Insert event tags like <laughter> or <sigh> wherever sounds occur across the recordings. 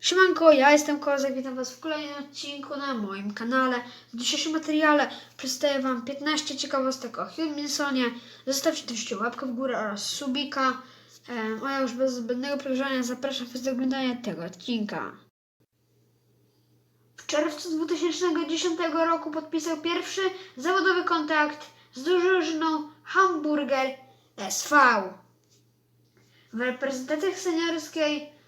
Siemanko, ja jestem Kozak, witam Was w kolejnym odcinku na moim kanale. W dzisiejszym materiale przedstawię Wam 15 ciekawostek o Hugh Minsonie. Zostawcie oczywiście łapkę w górę oraz subika. Em, A ja już bez zbędnego przedłużania zapraszam Was do oglądania tego odcinka. W czerwcu 2010 roku podpisał pierwszy zawodowy kontakt z drużyną Hamburger SV. W reprezentacji seniorskiej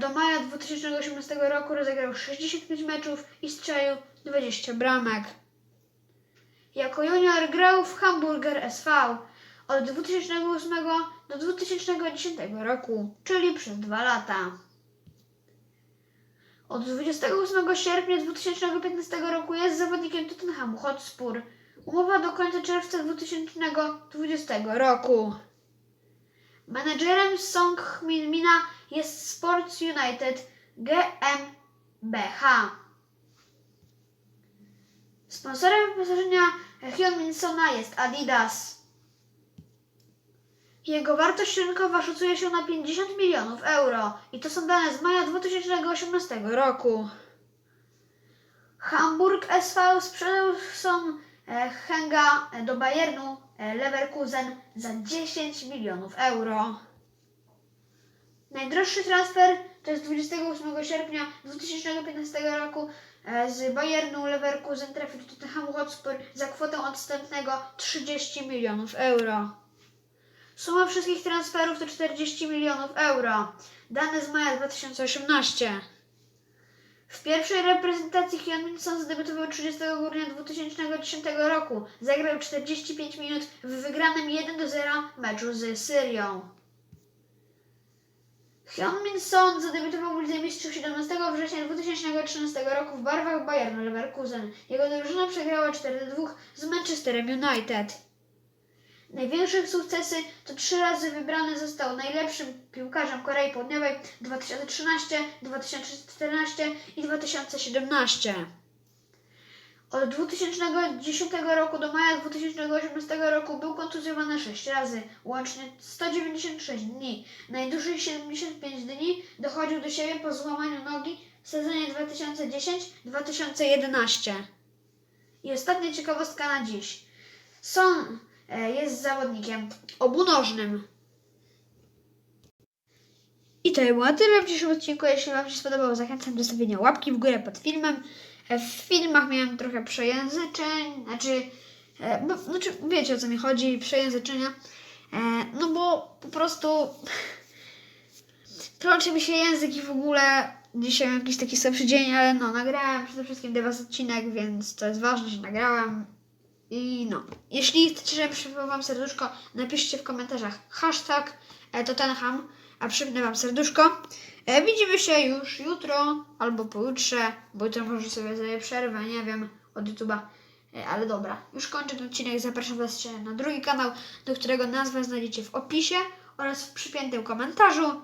do maja 2018 roku rozegrał 65 meczów i strzelił 20 bramek. Jako junior grał w Hamburger SV od 2008 do 2010 roku, czyli przez dwa lata. Od 28 sierpnia 2015 roku jest zawodnikiem Tottenhamu Hotspur. Umowa do końca czerwca 2020 roku. Menedżerem Song Min Mina jest Sports United GmbH. Sponsorem wyposażenia Hyun Minsona jest Adidas. Jego wartość rynkowa szacuje się na 50 milionów euro i to są dane z maja 2018 roku. Hamburg SV sprzedał son e, Henga do Bayernu e, Leverkusen za 10 milionów euro. Najdroższy transfer to jest 28 sierpnia 2015 roku e, z Bayernu Leverkusen trafił do Tottenhamu Hotspur za kwotę odstępnego 30 milionów euro. Suma wszystkich transferów to 40 milionów euro. Dane z maja 2018. W pierwszej reprezentacji Hyun Min Son zdebiutował 30 grudnia 2010 roku. Zagrał 45 minut w wygranym 1-0 meczu z Syrią. Hyun Min Son zadebiutował w Lidze Mistrzów 17 września 2013 roku w barwach Bayernu Leverkusen. Jego drużyna przegrała 4-2 z Manchesterem United. Największe sukcesy to trzy razy wybrany został najlepszym piłkarzem Korei Południowej 2013, 2014 i 2017. Od 2010 roku do maja 2018 roku był kontuzjowany 6 razy, łącznie 196 dni. Najdłużej 75 dni dochodził do siebie po złamaniu nogi w sezonie 2010-2011. I ostatnia ciekawostka na dziś. Son e, jest zawodnikiem obunożnym. I to było tyle w dzisiejszym odcinku. Jeśli Wam się spodobało, zachęcam do stawienia łapki w górę pod filmem. W filmach miałem trochę przejęzyczeń, znaczy, e, no, znaczy wiecie o co mi chodzi, przejęzyczenia. E, No bo po prostu <laughs> plącze mi się język i w ogóle dzisiaj jakiś taki słabszy dzień, ale no nagrałem przede wszystkim dla Was odcinek, więc to jest ważne, że nagrałem. I no, jeśli chcecie, żebym przypomniał Wam serduszko, napiszcie w komentarzach hashtag e, Tottenham, a przypnę Wam serduszko. E, widzimy się już jutro albo pojutrze, bo jutro może sobie zrobię przerwę, nie wiem, od YouTube'a. E, ale dobra, już kończę ten odcinek, zapraszam Was na drugi kanał, do którego nazwę znajdziecie w opisie oraz w przypiętym komentarzu.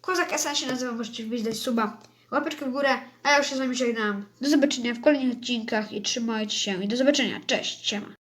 Kozak SN się nazywa, możecie wbić dać suba, łapeczkę w górę, a ja już się z Wami żegnam. Do zobaczenia w kolejnych odcinkach i trzymajcie się i do zobaczenia. Cześć, siema.